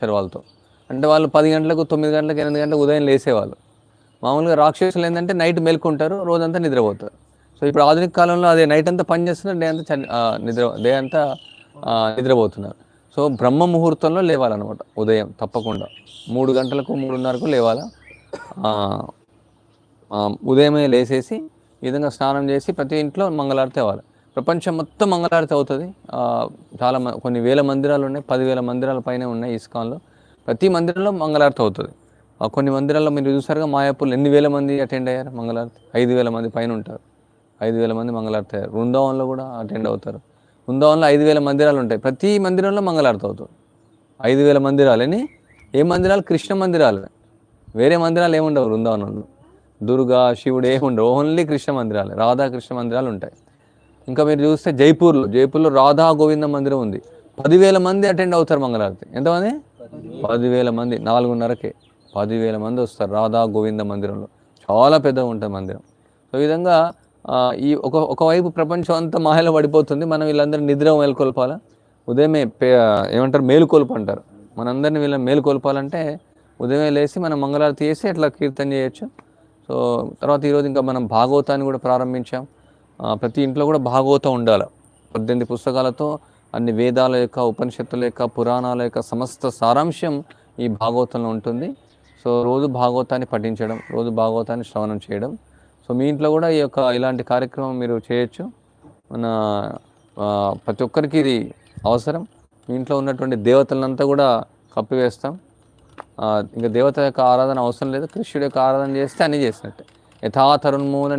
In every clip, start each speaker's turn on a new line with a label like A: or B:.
A: చేశారు వాళ్ళతో. అంటే వాళ్ళు పది గంటలకు తొమ్మిది గంటలకు ఎనిమిది గంటలకు ఉదయం లేసేవాళ్ళు. మామూలుగా రాక్షసులు ఏంటంటే నైట్ మేల్కుంటారు రోజంతా నిద్రపోతారు. సో ఇప్పుడు ఆధునిక కాలంలో అదే నైట్ అంతా పని చేస్తున్నారు డే అంతా నిద్ర డే అంతా నిద్రపోతున్నారు. సో బ్రహ్మ ముహూర్తంలో లేవాలన్నమాట ఉదయం తప్పకుండా. మూడు గంటలకు మూడున్నరకు లేవాలా? ఉదయమే లేసేసి ఈ విధంగా స్నానం చేసి ప్రతి ఇంట్లో మంగళారతి అవ్వాలి. ప్రపంచం మొత్తం మంగళారతి అవుతుంది. చాలా కొన్ని వేల మందిరాలు ఉన్నాయి పదివేల మందిరాల పైన ఉన్నాయి ఇస్కాన్లో. ప్రతి మందిరంలో మంగళారతి అవుతుంది. ఆ, కొన్ని మందిరాల్లో మీరు చూసారుగా మాయాపూర్లు ఎన్ని వేల మంది అటెండ్ అయ్యారు మంగళారతి? ఐదు వేల మంది పైన ఉంటారు. ఐదు వేల మంది మంగళారతి అయ్యారు. బృందావనంలో కూడా అటెండ్ అవుతారు. బృందావనంలో ఐదు వేల మందిరాలు ఉంటాయి. ప్రతి మందిరంలో మంగళారతి అవుతుంది. ఐదు వేల మందిరాలని ఏ మందిరాలు? కృష్ణ మందిరాలు. వేరే మందిరాలు ఏముండవు బృందావనంలో. దుర్గా శివుడు ఏముండవు. ఓన్లీ కృష్ణ మందిరాలు. రాధా కృష్ణ మందిరాలు ఉంటాయి. ఇంకా మీరు చూస్తే జైపూర్లో జైపూర్లో రాధా గోవింద మందిరం ఉంది. పదివేల మంది అటెండ్ అవుతారు మంగళారతి. ఎంతమంది? పదివేల మంది నాలుగున్నరకే. పదివేల మంది వస్తారు రాధా గోవింద మందిరంలో. చాలా పెద్దగా ఉంటుంది మందిరం. సో ఈ విధంగా ఈ ఒక ఒకవైపు ప్రపంచం అంతా మాయలో పడిపోతుంది. మనం వీళ్ళందరూ నిద్ర మేలుకొల్పాలా? ఉదయమే పే ఏమంటారు? మేలుకొల్పు అంటారు మనందరినీ వీళ్ళని మేలుకొల్పాలంటే ఉదయమే లేచి మనం మంగళారతి చేసి అట్లా కీర్తన చేయొచ్చు. సో తర్వాత ఈరోజు ఇంకా మనం భాగవతాన్ని కూడా ప్రారంభించాం. ప్రతి ఇంట్లో కూడా భాగవతం ఉండాలి. పద్దెనిమిది పుస్తకాలతో అన్ని వేదాల యొక్క ఉపనిషత్తుల యొక్క పురాణాల యొక్క సమస్త సారాంశం ఈ భాగవతంలో ఉంటుంది. సో రోజు భాగవతాన్ని పఠించడం రోజు భాగవతాన్ని శ్రవణం చేయడం. సో మీ ఇంట్లో కూడా ఈ యొక్క ఇలాంటి కార్యక్రమం మీరు చేయొచ్చు. మన ప్రతి ఒక్కరికి ఇది అవసరం. మీ ఇంట్లో ఉన్నటువంటి దేవతలంతా కూడా కప్పివేస్తాం. ఇంకా దేవత యొక్క ఆరాధన అవసరం లేదు. కృష్ణుడి యొక్క ఆరాధన చేస్తే అన్నీ చేసినట్టే. యథా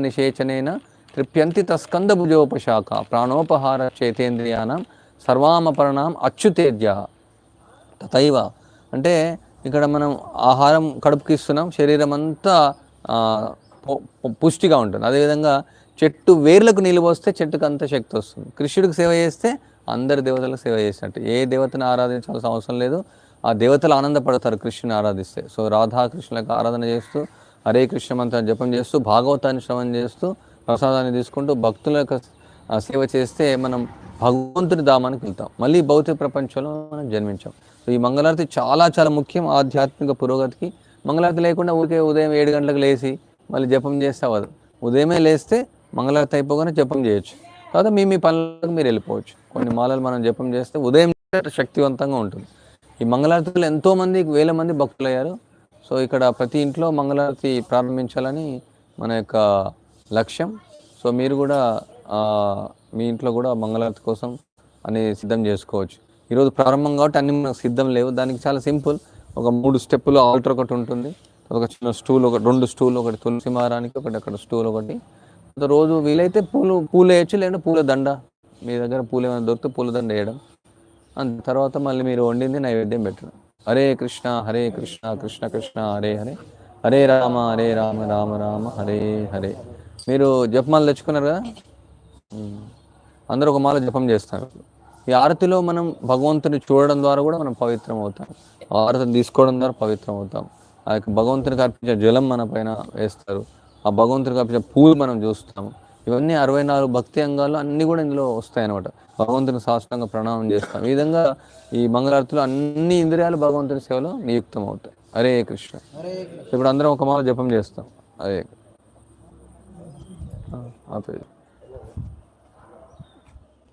A: నిషేచనైనా తృప్యంతి తస్కంద భుజోపశాఖ ప్రాణోపహార చేతేంద్రియానం సర్వామపరణం అచ్యుతేజ్య తథైవ అంటే ఇక్కడ మనం ఆహారం కడుపుకి ఇస్తున్నాం శరీరం అంతా పుష్టిగా ఉంటుంది. అదేవిధంగా చెట్టు వేర్లకు నీళ్ళు పోస్తే చెట్టుకు అంత శక్తి వస్తుంది. కృష్ణుడికి సేవ చేస్తే అందరి దేవతలకు సేవ చేసినట్టు. ఏ దేవతను ఆరాధించాల్సిన అవసరం లేదు. ఆ దేవతలు ఆనందపడతారు కృష్ణుని ఆరాధిస్తే. సో రాధాకృష్ణులకు ఆరాధన చేస్తూ హరే కృష్ణ మంత్రాన్ని జపం చేస్తూ భాగవతాన్ని శ్రవణం చేస్తూ ప్రసాదాన్ని తీసుకుంటూ భక్తుల యొక్క సేవ చేస్తే మనం భగవంతుని ధామానికి వెళ్తాం. మళ్ళీ భౌతిక ప్రపంచంలో మనం జన్మించాం. సో ఈ మంగళారతి చాలా చాలా ముఖ్యం ఆధ్యాత్మిక పురోగతికి. మంగళారతి లేకుండా ఊరికే ఉదయం ఏడు గంటలకు లేచి మళ్ళీ జపం చేస్తే అవ్వదు. ఉదయమే లేస్తే మంగళారతి అయిపోగానే జపం చేయొచ్చు. తర్వాత మీ మీ పనులకు మీరు వెళ్ళిపోవచ్చు. కొన్ని మాలలు మనం జపం చేస్తే ఉదయం శక్తివంతంగా ఉంటుంది. ఈ మంగళారతులు ఎంతోమంది వేల మంది భక్తులు అయ్యారు సో ఇక్కడ ప్రతి ఇంట్లో మంగళారతి ప్రారంభించాలని మన యొక్క లక్ష్యం. సో మీరు కూడా మీ ఇంట్లో కూడా మంగళారతి కోసం అని సిద్ధం చేసుకోవచ్చు. ఈరోజు ప్రారంభం కాబట్టి అన్ని మనకు సిద్ధం లేవు. దానికి చాలా సింపుల్. ఒక మూడు స్టెప్పులు ఆల్టర్ ఒకటి ఉంటుంది. ఒక చిన్న స్టూల్ ఒకటి రెండు స్టూల్ ఒకటి తులసి మారానికి ఒకటి అక్కడ స్టూల్ ఒకటి. రోజు వీలైతే పూలు పూలు వేయచ్చు లేదంటే పూల దండ. మీ దగ్గర పూలు ఏమైనా దొరికితే పూల దండ వేయడం. అంత తర్వాత మళ్ళీ మీరు వండింది నైవేద్యం పెట్టడం. హరే కృష్ణ హరే కృష్ణ కృష్ణ కృష్ణ హరే హరే. హరే రామ హరే రామ రామ రామ హరే హరే. మీరు జపమాలు తెచ్చుకున్నారు కదా. అందరూ ఒక మాల జపం చేస్తారు. ఈ ఆరతిలో మనం భగవంతుని చూడడం ద్వారా కూడా మనం పవిత్రం అవుతాం ఆ ఆరతిని తీసుకోవడం ద్వారా పవిత్రం అవుతాం ఆ యొక్క భగవంతునికి అర్పించే జలం మన పైన వేస్తారు. ఆ భగవంతునికి అర్పించే పూలు మనం చూస్తాము ఇవన్నీ అరవై నాలుగు భక్తి అంగాలు అన్నీ కూడా ఇందులో వస్తాయి అనమాట భగవంతుని శాస్త్రంగా ప్రణామం చేస్తాం. ఈ విధంగా ఈ మంగళారతిలో అన్ని ఇంద్రియాలు భగవంతుని సేవలో నియుక్తం అవుతాయి హరే కృష్ణ. ఇప్పుడు అందరం ఒక మాల జపం చేస్తాం. అదే ఆ, Operator.